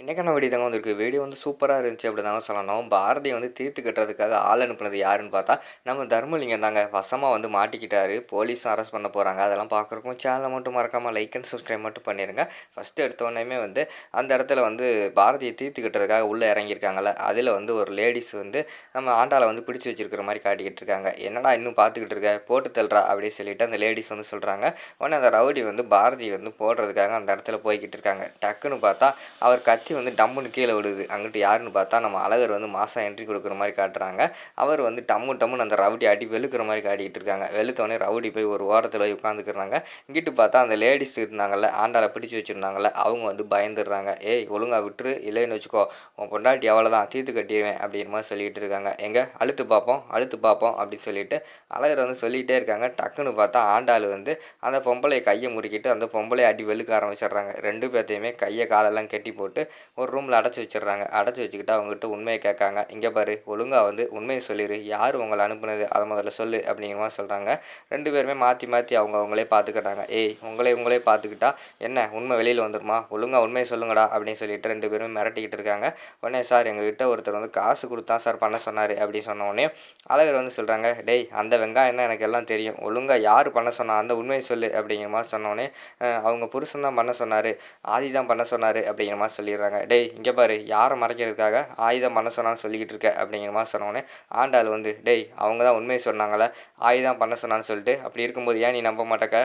இன்றைக்கான வீடியோ தாங்க வந்திருக்கு? வீடியோ வந்து சூப்பராக இருந்துச்சு அப்படி தாங்க சொல்லணும். பாரதியை வந்து தீர்த்து கட்டுறதுக்காக ஆள் அனுப்புனது யாருன்னு பார்த்தா நம்ம தர்மலிங்கம் தாங்க. வசமாக வந்து மாட்டிக்கிட்டாரு. போலீஸ் அரெஸ்ட் பண்ண போகிறாங்க அதெல்லாம் பார்க்குறக்கும் சேனலை மட்டும் மறக்காமல் லைக் அண்ட் சப்ஸ்கிரைப் மட்டும் பண்ணிடுங்க ஃபஸ்ட்டு எடுத்தோடனே வந்து அந்த இடத்துல வந்து பாரதியை தீர்த்து கட்டுறதுக்காக உள்ளே இறங்கியிருக்காங்கல்ல அதில் வந்து ஒரு லேடிஸ் வந்து நம்ம ஆண்டாளை வந்து பிடிச்சி வச்சிருக்கிற மாதிரி காட்டிக்கிட்டு இருக்காங்க. என்னடா இன்னும் பார்த்துக்கிட்டு இருக்க? போட்டு தள்ளுறா அப்படின்னு சொல்லிட்டு அந்த லேடிஸ் வந்து சொல்கிறாங்க உடனே அந்த ரவுடி வந்து பாரதி வந்து போடுறதுக்காக அந்த இடத்துல போய்கிட்டு இருக்காங்க. டக்குன்னு பார்த்தா அவர் கத்தி வந்து டம்முன்னு கீழே விடுது அங்கிட்டு யாருன்னு பார்த்தா நம்ம அழகர் வந்து மாதம் என்ட்ரி கொடுக்குற மாதிரி காட்டுறாங்க. அவர் வந்து டம்மு டம்முன்னு அந்த ரவுடி அடி வெளுக்கிற மாதிரி காட்டிக்கிட்டு இருக்காங்க. வெளுத்தோடனே ரவுடி போய் ஒரு ஓரத்தில் போய் உட்காந்துக்கிறாங்க இங்கிட்டு பார்த்தா அந்த லேடிஸ் இருந்தாங்கல்ல ஆண்டாளை பிடிச்சி வச்சுருந்தாங்கல்ல அவங்க வந்து பயந்துடுறாங்க. ஏய் ஒழுங்கா விட்டுரு. இல்லைன்னு வச்சுக்கோ. உன் பொண்டாட்டி அவ்வளோதான் தீர்த்து கட்டிடுவேன் அப்படிங்கிற மாதிரி சொல்லிட்டு இருக்காங்க. எங்கே? அழுத்து பார்ப்போம் அழுத்து பார்ப்போம் அப்படின்னு சொல்லிட்டு அழகர் வந்து சொல்லிகிட்டே இருக்காங்க. டக்குன்னு பார்த்தா ஆண்டாள் வந்து அந்த பொம்பளை கையை முறுக்கிட்டு அந்த பொம்பளை அடி வெளுக்க ஆரம்பிச்சிடுறாங்க. ரெண்டு பேர்த்தையுமே கையை காலெல்லாம் கட்டி போட்டு ஒரு ரூமில் அடைச்சி வச்சிடுறாங்க. அடைச்சி வச்சுக்கிட்டு அவங்ககிட்ட உண்மையை கேட்காங்க. இங்கே பாரு ஒழுங்காக வந்து உண்மையை சொல்லிடு யார் உங்களை அனுப்புனது? அதை முதல்ல சொல்லு அப்படிங்கிற மாதிரி சொல்கிறாங்க ரெண்டு பேருமே மாற்றி மாற்றி அவங்க அவங்களே பார்த்துக்கிட்டாங்க ஏய் உங்களே உங்களே பார்த்துக்கிட்டா என்ன? உண்மை வெளியில் வந்துருமா? ஒழுங்காக உண்மையை சொல்லுங்கடா அப்படின்னு சொல்லிட்டு ரெண்டு பேருமே மிரட்டிக்கிட்டு இருக்காங்க. உடனே சார் எங்ககிட்ட ஒருத்தர் வந்து காசு கொடுத்தா சார் பண்ண சொன்னார் அப்படின்னு சொன்ன உடனே அழகர் வந்து சொல்கிறாங்க டேய் அந்த வெங்காயம் தான் எனக்கு எல்லாம் தெரியும். ஒழுங்காக யார் பண்ண சொன்னா அந்த உண்மையை சொல்லு அப்படிங்கிற மாதிரி சொன்னோடனே அவங்க புருஷன் தான் பண்ண சொன்னார். ஆதி தான் பண்ண சொன்னார் அப்படிங்கிற மாதிரி சொல்லிடுறாங்க. டேய் இங்கே பாரு யாரை மறைக்கிறதுக்காக ஆயுதம் பண்ண சொன்னான்னு சொல்லிக்கிட்டு இருக்க? அப்படிங்கிற மாதிரி சொன்னோடனே ஆண்டாள் வந்து டேய் அவங்க தான் உண்மையை சொன்னாங்களே ஆயுதம் பண்ண சொன்னான்னு சொல்லிட்டு அப்படி இருக்கும்போது ஏன் நீ நம்ப மாட்டேக்க?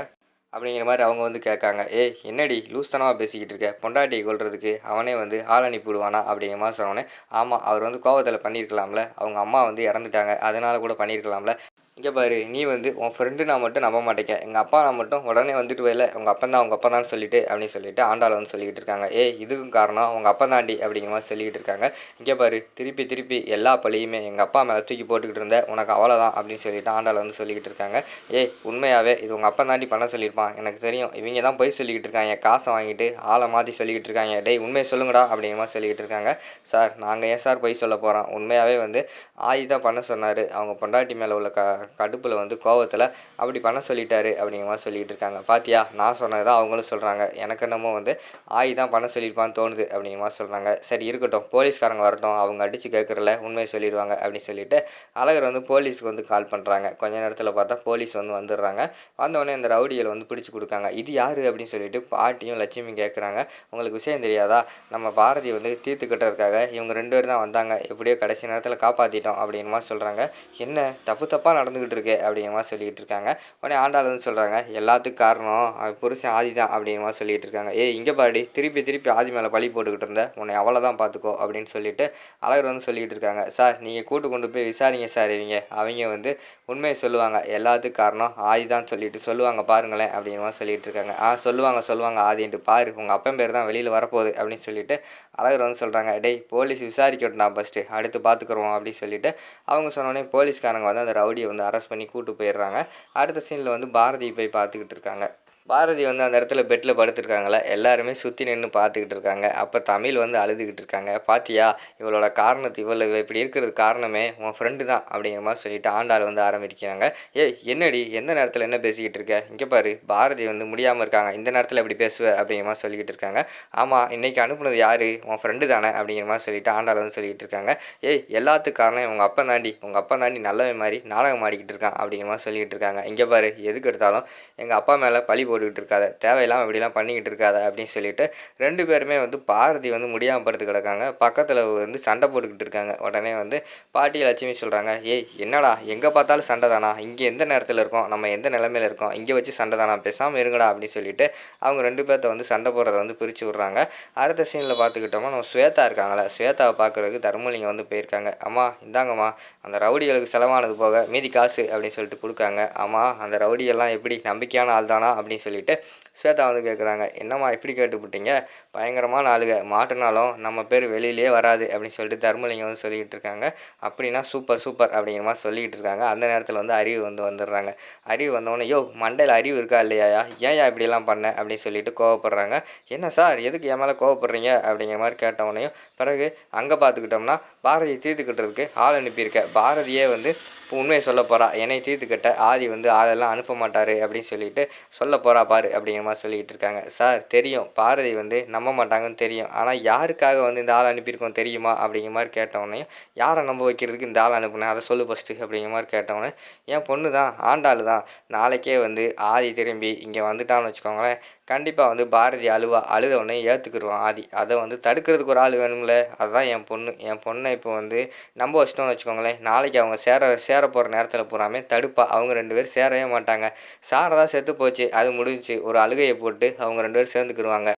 அப்படிங்கிற மாதிரி அவங்க வந்து கேட்காங்க. ஏய் என்னடி லூஸ்தனமாக பேசிக்கிட்டு இருக்க? பொண்டாட்டியை கொள்றதுக்கு அவனே வந்து ஆள் அனுப்பிவிடுவானா? அப்படிங்கிற மாதிரி சொன்னோடனே ஆமாம் அவர் வந்து கோவத்தில் பண்ணியிருக்கலாம்ல அவங்க அம்மா வந்து இறந்துட்டாங்க அதனால கூட பண்ணியிருக்கலாம்ல இங்கே பாரு நீ வந்து உன் ஃப்ரெண்டு நான் மட்டும் நம்ப மாட்டேங்க எங்கள் அப்பா நான் மட்டும் உடனே வந்துட்டு வரல உங்கள் அப்பா தான் உங்கள் அப்பா தான் சொல்லிட்டு அப்படின்னு சொல்லிட்டு ஆண்டாள் வந்து சொல்லிக்கிட்டு இருக்காங்க. ஏ இதுக்கும் காரணம் உங்கள் அப்பா தாண்டி அப்படிங்கிற மாதிரி சொல்லிக்கிட்டு இருக்காங்க. இங்கே பாரு திருப்பி திருப்பி எல்லா பழியுமே எங்கள் அப்பா மேலே தூக்கி போட்டுக்கிட்டு இருந்த உனக்கு அவ்வளோதான் அப்படின்னு சொல்லிட்டு ஆண்டாள் வந்து சொல்லிக்கிட்டு இருக்காங்க. ஏய் உண்மையாகவே இது உங்கள் அப்பா தாண்டி பண்ண சொல்லியிருப்பான். எனக்கு தெரியும் இவங்க தான் போய் சொல்லிக்கிட்டு இருக்காங்க. காசை வாங்கிட்டு ஆளை மாற்றி சொல்லிக்கிட்டு இருக்காங்க. டேய் உண்மையை சொல்லுங்கடா அப்படிங்கிற மாதிரி சொல்லிக்கிட்டு இருக்காங்க. சார் நாங்கள் ஏன் சார் போய் சொல்ல போகிறோம் உண்மையாகவே வந்து ஆதி தான் பண்ண சொன்னார். அவங்க பொண்டாட்டி மேலே உள்ள க கடுப்பில் வந்து கோவத்தில் அப்படி பண்ண சொல்லிட்டாரு அப்படிங்கிற மாதிரி சொல்லிகிட்டு இருக்காங்க. பாத்தியா? நான் சொன்னது தான் அவங்களும் சொல்கிறாங்க எனக்கு என்னமோ வந்து ஆயி தான் பண்ண சொல்லியிருப்பான்னு தோணுது அப்படிங்கிற மாதிரி சொல்கிறாங்க சரி இருக்கட்டும். போலீஸ்காரங்க வரட்டும். அவங்க அடித்து கேட்குறல உண்மையை சொல்லிடுவாங்க அப்படின்னு சொல்லிட்டு அழகர் வந்து போலீஸ்க்கு வந்து கால் பண்ணுறாங்க கொஞ்ச நேரத்தில் பார்த்தா போலீஸ் வந்து வந்துடுறாங்க. வந்தவொடனே அந்த ரவுடிகளை வந்து பிடிச்சி கொடுக்காங்க. இது யார்? அப்படின்னு சொல்லிட்டு பாட்டியும் லட்சுமியும் கேட்குறாங்க உங்களுக்கு விஷயம் தெரியாதா? நம்ம பாரதி வந்து தீர்த்து கட்டுறதுக்காக இவங்க ரெண்டு பேரும் தான் வந்தாங்க. எப்படியோ கடைசி நேரத்தில் காப்பாற்றிட்டோம் அப்படிங்கிற மாதிரி சொல்கிறாங்க என்ன? தப்பு தப்பாக நடந்துக்கிட்டு இருக்கு அப்படிங்கிற மாதிரி சொல்லிகிட்டு இருக்காங்க உடனே ஆண்டாள் வந்து சொல்கிறாங்க எல்லாத்துக்கும் காரணம் அவன் புருஷன் ஆதி தான் அப்படிங்கிற மாதிரி சொல்லிகிட்டு இருக்காங்க ஏய் இங்கே பாடி திருப்பி திருப்பி ஆதி மேலே பழி போட்டுக்கிட்டு இருந்த உன்னை அவ்வளோதான் பார்த்துக்கோ அப்படின்னு சொல்லிட்டு அழகர் வந்து சொல்லிகிட்டு இருக்காங்க சார் நீங்கள் கூட்டு கொண்டு போய் விசாரிங்க சார் இவங்க. அவங்க வந்து உண்மையை சொல்லுவாங்க எல்லாத்துக்கும் காரணம் ஆதி தான் சொல்லிட்டு சொல்லுவாங்க பாருங்களேன் அப்படிங்கிற மாதிரி சொல்லிட்டு இருக்காங்க ஆ சொல்லுவாங்க சொல்லுவாங்க ஆதின்ட்டு பாரு உங்கள் அப்பன் பேர் தான் வெளியில் வரப்போகுது அப்படின்னு சொல்லிட்டு அழகர் வந்து சொல்கிறாங்க டேய் போலீஸ் விசாரிக்கட்டும்டா ஃபஸ்ட்டு அடுத்து பார்த்துக்குறோம் அப்படின்னு சொல்லிட்டு அவங்க சொன்னோடனே போலீஸ்காரங்க வந்து அந்த ரவுடியை வந்து அரெஸ்ட் பண்ணி கூட்டு போயிடுறாங்க. அடுத்த சீனில் வந்து பாரதி போய் பார்த்துக்கிட்டு இருக்காங்க. பாரதி வந்து அந்த இடத்துல பெட்டில் படுத்துருக்காங்களே எல்லாருமே சுற்றி நின்று பார்த்துக்கிட்டு இருக்காங்க. அப்போ தமிழ் வந்து அழுதுகிட்டு இருக்காங்க. பாத்தியா இவளோட காரணத்து இவ்வளோ இப்படி இருக்கிறது காரணமே உன் ஃப்ரெண்டு தான் அப்படிங்கிற மாதிரி சொல்லிட்டு ஆண்டாள் வந்து ஆரம்பிக்கிறாங்க. ஏய் என்னடி எந்த நேரத்தில் என்ன பேசிக்கிட்டு இருக்க? இங்கே பாரு பாரதி வந்து முடியாமல் இருக்காங்க. இந்த நேரத்தில் எப்படி பேசுவ அப்படிங்கிற மாதிரி சொல்லிக்கிட்டு இருக்காங்க. ஆமாம் இன்றைக்கி அனுப்புனது யார்? உன் ஃப்ரெண்டு தானே அப்படிங்கிற மாதிரி சொல்லிட்டு ஆண்டாள் வந்து சொல்லிக்கிட்டு இருக்காங்க. ஏய் எல்லாத்துக்கு காரணம் உங்கள் அப்பா தாண்டி. உங்கள் அப்பா தாண்டி நல்லவன் மாதிரி நாடகம் ஆடிக்கிட்டு இருக்கான் அப்படிங்கிற மாதிரி சொல்லிக்கிட்டு இருக்காங்க. இங்கே பாரு எதுக்கு எடுத்தாலும் எங்கள் அப்பா மேலே பழி போட்டுக்கிட்டு இருக்காத தேவையில்லாமல் இப்படிலாம் பண்ணிக்கிட்டு இருக்காத அப்படின்னு சொல்லிட்டு ரெண்டு பேருமே வந்து பாரதி வந்து முடியாமல் படுத்து கிடக்காங்க. பக்கத்தில் வந்து சண்டை போட்டுக்கிட்டு இருக்காங்க உடனே வந்து பாட்டி லட்சுமி சொல்கிறாங்க ஏய் என்னடா எங்கே பார்த்தாலும் சண்டை தானா? இங்கே எந்த நேரத்தில் இருக்கோம்? நம்ம எந்த நிலமையில இருக்கோம்? இங்கே வச்சு சண்டை தானா? பேசாமல் இருங்கடா அப்படின்னு சொல்லிட்டு அவங்க ரெண்டு பேர்த்த வந்து சண்டை போடுறத வந்து பிரித்து விட்றாங்க. அடுத்த சீனில் பார்த்துக்கிட்டோம்னா நம்ம ஸ்வேதா இருக்காங்களே ஸ்வேதாவை பார்க்குறதுக்கு தர்மலிங்கம் வந்து போயிருக்காங்க. அம்மா இந்தாங்கம்மா அந்த ரவுடிகளுக்கு செலவானது போக மீதி காசு அப்படின்னு சொல்லிட்டு கொடுக்காங்க. ஆமாம் அந்த ரவுடியெல்லாம் எப்படி நம்பிக்கையான ஆள் தானா அப்படின்னு சொல்லிட்டு ஸ்வேதா வந்து கேட்குறாங்க என்னம்மா இப்படி கேட்டுப்பிட்டீங்க? பயங்கரமான ஆளுக. மாட்டினாலும் நம்ம பேர் வெளியிலே வராது அப்படின்னு சொல்லிட்டு தர்மலிங்கம் வந்து சொல்லிக்கிட்டு இருக்காங்க அப்படின்னா சூப்பர் சூப்பர் அப்படிங்கிற மாதிரி சொல்லிக்கிட்டு இருக்காங்க அந்த நேரத்தில் வந்து அறிவு வந்து வந்துடுறாங்க. அறிவு வந்தவொடனே யோ மண்டையில் அறிவு இருக்கா இல்லையாயா? ஏன்யா இப்படிலாம் பண்ண? அப்படின்னு சொல்லிட்டு கோவப்படுறாங்க. என்ன சார்? எதுக்கு என் மேலே கோவப்படுறீங்க? அப்படிங்கிற மாதிரி கேட்டவனையும் பிறகு அங்கே பார்த்துக்கிட்டோம்னா பாரதியை தீர்த்துக்கட்டுறதுக்கு ஆள் அனுப்பியிருக்க. பாரதியே வந்து இப்போ உண்மையை சொல்ல போகிறா என்னை தீர்த்துக்கிட்ட ஆதி வந்து ஆளெல்லாம் அனுப்ப மாட்டார் அப்படின்னு சொல்லிட்டு சொல்ல போகிறா பாரு அப்படிங்கிற அப்படிங்கிற சொல்லிக்கிட்டு இருக்காங்க சார் தெரியும். பாரதி வந்து நம்ப மாட்டாங்கன்னு தெரியும். ஆனால் யாருக்காக வந்து இந்த ஆள் அனுப்பியிருக்கோம் தெரியுமா? அப்படிங்கிற மாதிரி கேட்டவொடனே யாரை நம்ப வைக்கிறதுக்கு இந்த ஆள் அனுப்புனேன் அதை சொல்லு ஃபஸ்ட்டு அப்படிங்கிற மாதிரி கேட்டவொடனே என் பொண்ணு தான் ஆண்டாள் தான் நாளைக்கே வந்து ஆதி திரும்பி இங்கே வந்துட்டான்னு வச்சுக்கோங்களேன். கண்டிப்பாக வந்து பாரதி அழுவா அழுத உடனே ஏற்றுக்குருவான் ஆதி. அதை வந்து தடுக்கிறதுக்கு ஒரு ஆள் வேணுங்களே அதுதான் என் பொண்ணு. என் பொண்ணை இப்போ வந்து நம்ப வச்சிட்டோம்னு வச்சுக்கோங்களேன். நாளைக்கு அவங்க சேர சேர போகிற நேரத்தில் பூராமே தடுப்பா. அவங்க ரெண்டு பேரும் சேரவே மாட்டாங்க. சாரதா செத்து போச்சு. அது முடிஞ்சு ஒரு அழுகையை போட்டு அவங்க ரெண்டு பேரும் சேர்ந்துக்கிடுவாங்க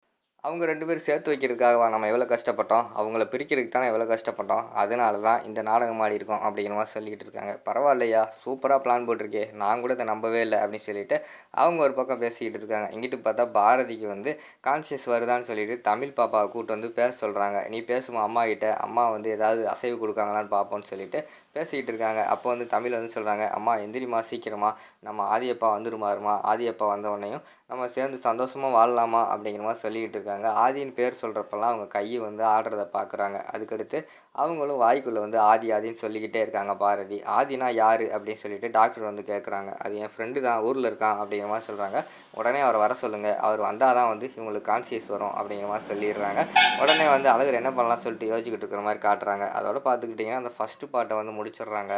அவங்க ரெண்டு பேரும் சேர்த்து வைக்கிறதுக்காகவா நம்ம எவ்வளோ கஷ்டப்பட்டோம்? அவங்கள பிரிக்கிறதுக்கு தானே எவ்வளோ கஷ்டப்பட்டோம்? அதனால தான் இந்த நாடகம் ஆடி இருக்கோம் அப்படிங்கிற மாதிரி சொல்லிக்கிட்டு இருக்காங்க. பரவாயில்லையா? சூப்பராக பிளான் போட்டிருக்கே. நான் கூட இதை நம்பவே இல்லை அப்படின்னு சொல்லிட்டு அவங்க ஒரு பக்கம் பேசிக்கிட்டு இருக்காங்க. இங்கிட்டு பார்த்தா பாரதிக்கு வந்து கான்சியஸ் வருதான்னு சொல்லிட்டு தமிழ் பாப்பாவை கூட்டு வந்து பேச சொல்கிறாங்க நீ பேசுமா அம்மா கிட்ட? அம்மா வந்து ஏதாவது அசைவு கொடுக்காங்களான்னு பார்ப்போம்னு சொல்லிட்டு பேசிக்கிட்டு இருக்காங்க. அப்போ வந்து தமிழ் வந்து சொல்கிறாங்க அம்மா எந்திரிமா சீக்கிரமா. நம்ம ஆதியப்பா வந்துருமாருமா? ஆதியப்பா வந்த உடனேயும் நம்ம சேர்ந்து சந்தோஷமாக வாழலாமா? அப்படிங்கிற மாதிரி சொல்லிக்கிட்டு இருக்காங்க. ஆதின்னு பேர் சொல்கிறப்பெல்லாம் அவங்க கையை வந்து ஆடுறத பார்க்குறாங்க அதுக்கடுத்து அவங்களும் வாய்க்குள்ளே வந்து ஆதி ஆதின்னு சொல்லிக்கிட்டே இருக்காங்க பாரதி. ஆதினா யார் அப்படின்னு சொல்லிட்டு டாக்டர் வந்து கேட்குறாங்க அது என் ஃப்ரெண்டு தான் ஊரில் இருக்கான் அப்படிங்கிற மாதிரி சொல்கிறாங்க உடனே அவரை வர சொல்லுங்கள் அவர் வந்தால் தான் வந்து இவங்களுக்கு கான்சியஸ் வரும் அப்படிங்கிற மாதிரி சொல்லிடுறாங்க. உடனே வந்து அழகர் என்ன பண்ணலாம் சொல்லிட்டு யோசிச்சுக்கிட்டு இருக்கிற மாதிரி காட்டுறாங்க. அதோட பார்த்துக்கிட்டிங்கன்னா அந்த ஃபஸ்ட்டு பாட்டை வந்து முடிச்சிடுறாங்க.